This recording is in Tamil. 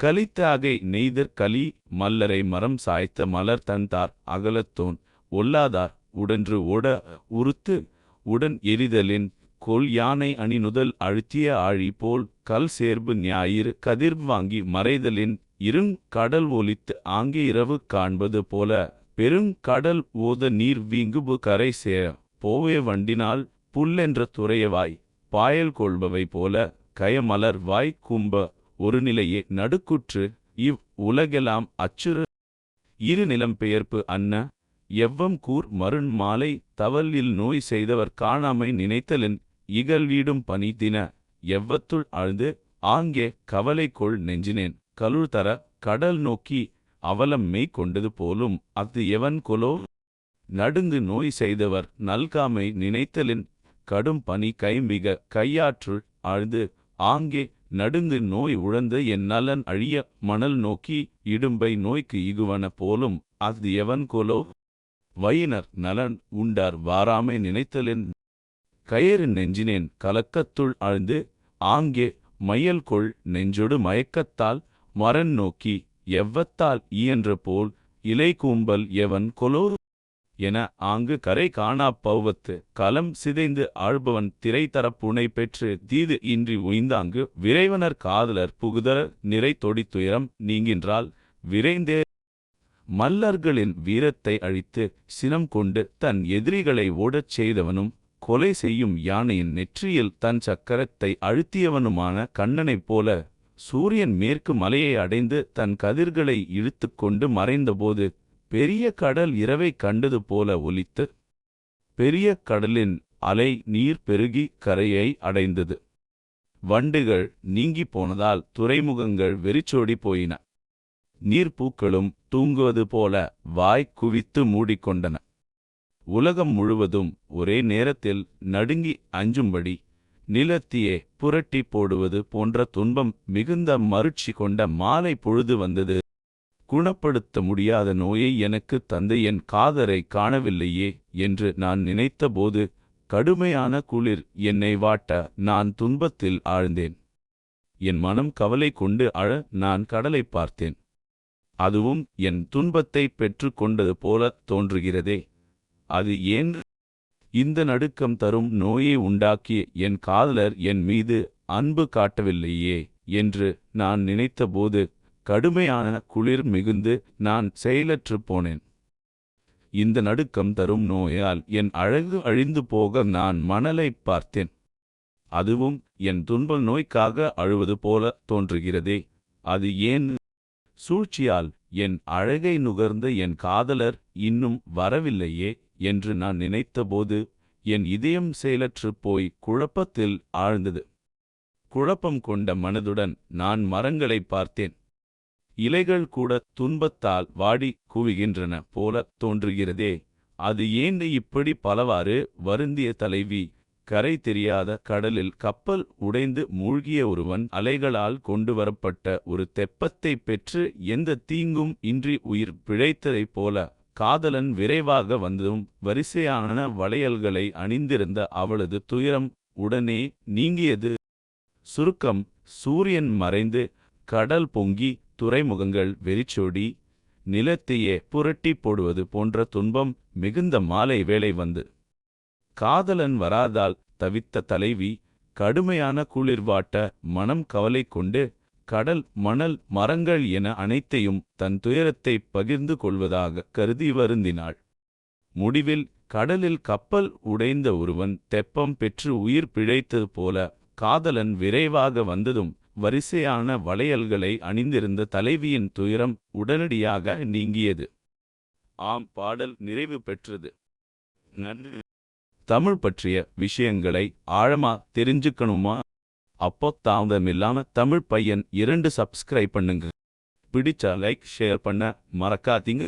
கலித்தாகை நெய்தற் கலி மல்லரை மரம் சாய்த்த மலர் தந்தார் அகலத்தோன் ஒல்லாதார் உடன்று ஓட உறுத்து உடன் எரிதலின் கொல் யானை அணிநுதல் அழுத்திய ஆழி போல் கல் சேர்பு ஞாயிறு கதிர் வாங்கி மறைதலின் இருங் கடல் ஒலித்து ஆங்கே இரவு காண்பது போல பெருங் கடல் ஓத நீர் வீங்குபு கரை சேர போவே வண்டினால் புல்லென்ற துறையவாய் பாயல் கொள்பவை போல கயமலர் வாய் கும்ப ஒரு நிலையே நடுக்குற்று. இவ் உலகெல்லாம் அச்சுறு. இரு நிலம் பெயர்ப்பு அன்ன. எவ்வம் கூர் மருண் மாலை தவலில் நோய் செய்தவர் காணாமை நினைத்தலின் இகழ்வீடும் பனி தின. எவ்வத்துள் ஆழ்ந்து ஆங்கே கவலை கொள் நெஞ்சினேன். கலுழ் தர கடல் நோக்கி அவலம் மெய் கொண்டது போலும் அஃது எவன் கொலோ? நடுங்கு நோய் செய்தவர் நல்காமை நினைத்தலின் கடும் பனி கைம்பிக கையாற்றுள் ஆழ்ந்து ஆங்கே நடுங்கு நோய் உழந்து என் நலன் அழிய மணல் நோக்கி இடும்பை நோய்க்கு இகுவன போலும் அது எவன் கொலோ? வயினர் நலன் உண்டார் வாராமை நினைத்தலின். கயறு நெஞ்சினேன் கலக்கத்துள் ஆழ்ந்து ஆங்கே மையல் கொள் நெஞ்சொடு மயக்கத்தால் மரன் நோக்கி எவ்வத்தால் இயன்ற போல் இலை கூம்பல் எவன் கொலோ? என ஆங்கு கரை காணாப் பௌவத்து கலம் சிதைந்து ஆழ்பவன் திரை தரப்புனை பெற்று தீது இன்றி உய்ந்தாங்கு விரைவனர் காதலர் புகுதர நிறை தொடித்துயரம் நீங்கின்றால் விரைந்தே மல்லர்களின் வீரத்தை அழித்து சினம் கொண்டு தன் எதிரிகளை ஓடச் செய்தவனும் கொலை செய்யும் யானையின் நெற்றியில் தன் சக்கரத்தை அழுத்தியவனுமான கண்ணனைப் போல சூரியன் மேற்கு மலையை அடைந்து தன் கதிர்களை இழுத்துக்கொண்டு மறைந்தபோது பெரிய கடல் இரவை கண்டது போல ஒலித்து பெரிய கடலின் அலை நீர் பெருகி கரையை அடைந்தது. வண்டுகள் நீங்கி போனதால் துறைமுகங்கள் வெறிச்சோடி போயின. நீர்ப்பூக்களும் தூங்குவது போல வாய் குவித்து மூடிக்கொண்டன. உலகம் முழுவதும் ஒரே நேரத்தில் நடுங்கி அஞ்சும்படி நிலத்தியே புரட்டி போடுவது போன்ற துன்பம் மிகுந்த மருட்சி கொண்ட மாலை பொழுது வந்தது. குணப்படுத்த முடியாத நோயை எனக்கு தந்த என் காதரை காணவில்லையே என்று நான் நினைத்தபோது கடுமையான குளிர் என்னை வாட்ட நான் துன்பத்தில் ஆழ்ந்தேன். என் மனம் கவலை கொண்டு அழ நான் கடலை பார்த்தேன். அதுவும் என் துன்பத்தை பெற்று கொண்டது போல தோன்றுகிறதே. அது ஏன்? இந்த நடுக்கம் தரும் நோயை உண்டாக்கிய என் காதலர் என் மீது அன்பு காட்டவில்லையே என்று நான் நினைத்தபோது கடுமையான குளிர் மிகுந்து நான் செயலற்று போனேன். இந்த நடுக்கம் தரும் நோயால் என் அழகு அழிந்து போக நான் மணலைப் பார்த்தேன். அதுவும் என் துன்ப நோய்க்காக அழுவது போல தோன்றுகிறதே அது ஏன்? சூழ்ச்சியால் என் அழகை நுகர்ந்த என் காதலர் இன்னும் வரவில்லையே என்று நான் நினைத்தபோது என் இதயம் செயலற்றுப் போய் குழப்பத்தில் ஆழ்ந்தது. குழப்பம் கொண்ட மனதுடன் நான் மரங்களை பார்த்தேன். இலைகள் கூட துன்பத்தால் வாடி குவிகின்றன போல தோன்றுகிறதே. அது ஏன் இப்படி பலவாறு வருந்திய தலைவி? கரை தெரியாத கடலில் கப்பல் உடைந்து மூழ்கிய ஒருவன் அலைகளால் கொண்டு வரப்பட்ட ஒரு தெப்பத்தை பெற்று எந்த தீங்கும் இன்றி உயிர் பிழைத்ததைப் போல காதலன் விரைவாக வந்ததும் வரிசையான வளையல்களை அணிந்திருந்த அவளது துயரம் உடனே நீங்கியது. சுருக்கம் சூரியன் மறைந்து கடல் பொங்கி துறைமுகங்கள் வெறிச்சோடி நிலத்தையே புரட்டி போடுவது போன்ற துன்பம் மிகுந்த மாலை வேளை வந்து. காதலன் வராதால் தவித்த தலைவி கடுமையான குளிர்வாட்ட மனம் கவலை கொண்டு கடல் மணல் மரங்கள் என அனைத்தையும் தன் துயரத்தை பகிர்ந்து கொள்வதாக கருதி வருந்தினாள். முடிவில் கடலில் கப்பல் உடைந்த ஒருவன் தெப்பம் பெற்று உயிர் பிழைத்தது போல காதலன் விரைவாக வந்ததும் வரிசையான வளையல்களை அணிந்திருந்த தலைவியின் துயரம் உடனடியாக நீங்கியது. ஆம் பாடல் நிறைவு பெற்றது. நன்றி. தமிழ் பற்றிய விஷயங்களை ஆழமா தெரிஞ்சுக்கணுமா? அப்போ தாமதமில்லாம தமிழ் பையன் இரண்டு சப்ஸ்கிரைப் பண்ணுங்க. பிடிச்சா லைக் ஷேர் பண்ண மறக்காதீங்க.